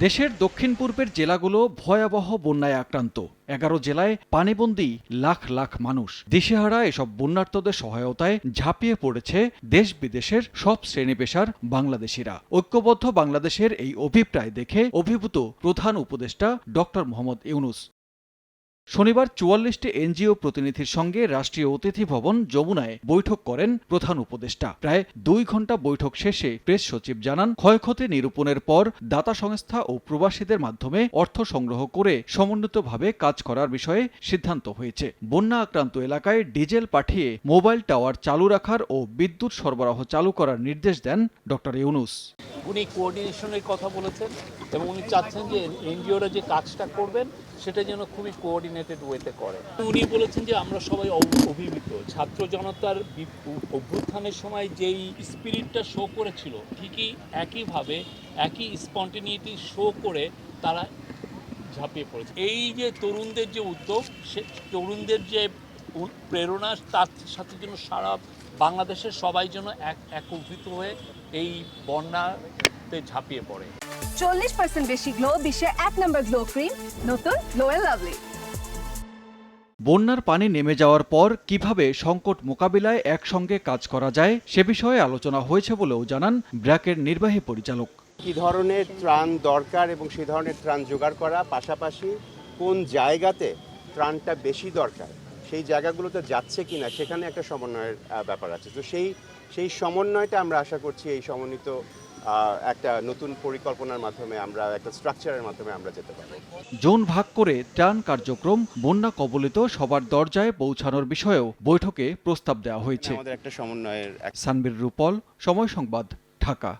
দেশের দক্ষিণ পূর্বের জেলাগুলো ভয়াবহ বন্যায় আক্রান্ত। এগারো জেলায় পানিবন্দী লাখ লাখ মানুষ। দিশেহারা এসব বন্যার্তদের সহায়তায় ঝাঁপিয়ে পড়েছে দেশ বিদেশের সব শ্রেণি পেশার বাংলাদেশিরা। ঐক্যবদ্ধ বাংলাদেশের এই অভিপ্রায় দেখে অভিভূত প্রধান উপদেষ্টা ডক্টর মোহাম্মদ ইউনুস। শনিবার চুয়াল্লিশটি এনজিও প্রতিনিধির সঙ্গে রাষ্ট্রীয় অতিথি ভবন যমুনায় বৈঠক করেন প্রধান উপদেষ্টা। প্রায় দুই ঘণ্টা বৈঠক শেষে প্রেস সচিব জানান, ক্ষয়ক্ষতি নিরূপণের পর দাতা সংস্থা ও প্রবাসীদের মাধ্যমে অর্থ সংগ্রহ করে সমন্বিতভাবে কাজ করার বিষয়ে সিদ্ধান্ত হয়েছে। বন্যা আক্রান্ত এলাকায় ডিজেল পাঠিয়ে মোবাইল টাওয়ার চালু রাখার ও বিদ্যুৎ সরবরাহ চালু করার নির্দেশ দেন ডক্টর ইউনুস। উনি কোঅর্ডিনেশনের কথা বলেছেন। এবং উনি চাচ্ছেন যে এনজিওরা যে কাজটা করবেন, সেটা যেন খুবই কোঅর্ডিনেটেড ওয়েতে করে। উনি বলেছেন যে আমরা সবাই অভ- অভিভূত। ছাত্র জনতার অভ্যুত্থানের সময় যেই স্পিরিটটা শো করেছিল, ঠিকই একইভাবে, একই স্পন্টিনিটি শো করে তারা ঝাঁপিয়ে পড়েছে। এই যে তরুণদের যে উদ্যোগ, সে তরুণদের যে প্রেরণা, তার সাথে যেন সারা বাংলাদেশের সবাই যেন এক একত্রিত হয়ে এই বন্যাতে ঝাঁপিয়ে পড়ে। চল্লিশ পার্সেন্ট বেশি গ্লো বিশ্বের এক নম্বর গ্লো ক্রিম নতুন গ্লো এন্ড লাভলি বন্যার পানি নেমে যাওয়ার পর কীভাবে সংকট মোকাবিলায় একসঙ্গে কাজ করা যায় সে বিষয়ে আলোচনা হয়েছে বলেও জানান ব্র্যাকের নির্বাহী পরিচালক। কি ধরনের ত্রাণ দরকার এবং সেই ধরনের ত্রাণ জোগাড় করা পাশাপাশি কোন জায়গাতে ত্রাণটা বেশি দরকার সেই জায়গাগুলোতে যাচ্ছে কিনা সেখানে একটা সমন্বয়ের ব্যাপার আছে। তো সেই সেই সমন্বয়টা আমরা আশা করছি এই সমন্বিত একটা নতুন পরিকল্পনার মাধ্যমে আমরা একটা স্ট্রাকচারের মাধ্যমে আমরা যেতে পারি। জোন ভাগ করে ত্রাণ কার্যক্রম বন্যা কবলিত সবার দরজায় পৌঁছানোর বিষয়েও বৈঠকে প্রস্তাব দেওয়া হয়েছে। আমাদের একটা সমন্বয়ের সানবির রূপল সময় সংবাদ ঢাকা।